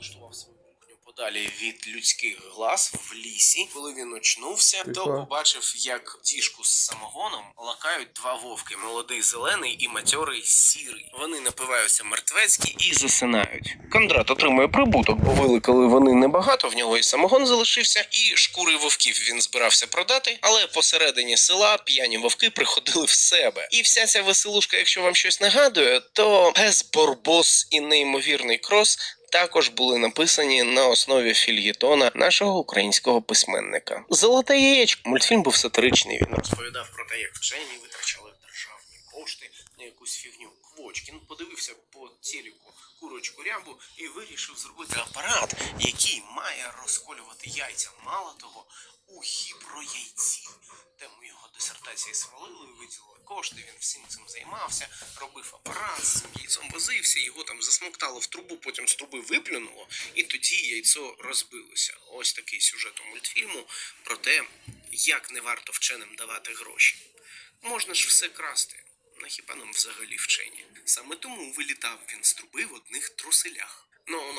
облаштував свою кухню подалі від людських глаз в лісі. Коли він очнувся, то побачив, як діжку з самогоном лакають два вовки: молодий зелений і матьорий сірий. Вони напиваються мертвецькі і засинають. Кондрат отримує прибуток, бо виликали вони небагато. В нього і самогон залишився, і шкури вовків він збирався продати. Але посередині села п'яні вовки приходили в себе. І вся ця веселушка, якщо вам щось нагадує, то пес Борбос і неймовірний крос також були написані на основі фільєтона нашого українського письменника. Золоте яєчко. Мультфільм був сатиричний. Він розповідав про те, як вчені витрачали державні кошти на якусь фігню. Квочкін подивився по телеку курочку рябу і вирішив зробити апарат, який має розколювати яйця. Мало того, у гіброяйці. Його дисертації свалили, виділили кошти, він всім цим займався, робив апарат, з цим яйцом возився, його там засмоктало в трубу, потім з труби виплюнуло, і тоді яйцо розбилося. Ось такий сюжет у мультфільму про те, як не варто вченим давати гроші. Можна ж все красти. На хіба нам взагалі вчені? Саме тому вилітав він з труби в одних труселях. Ну,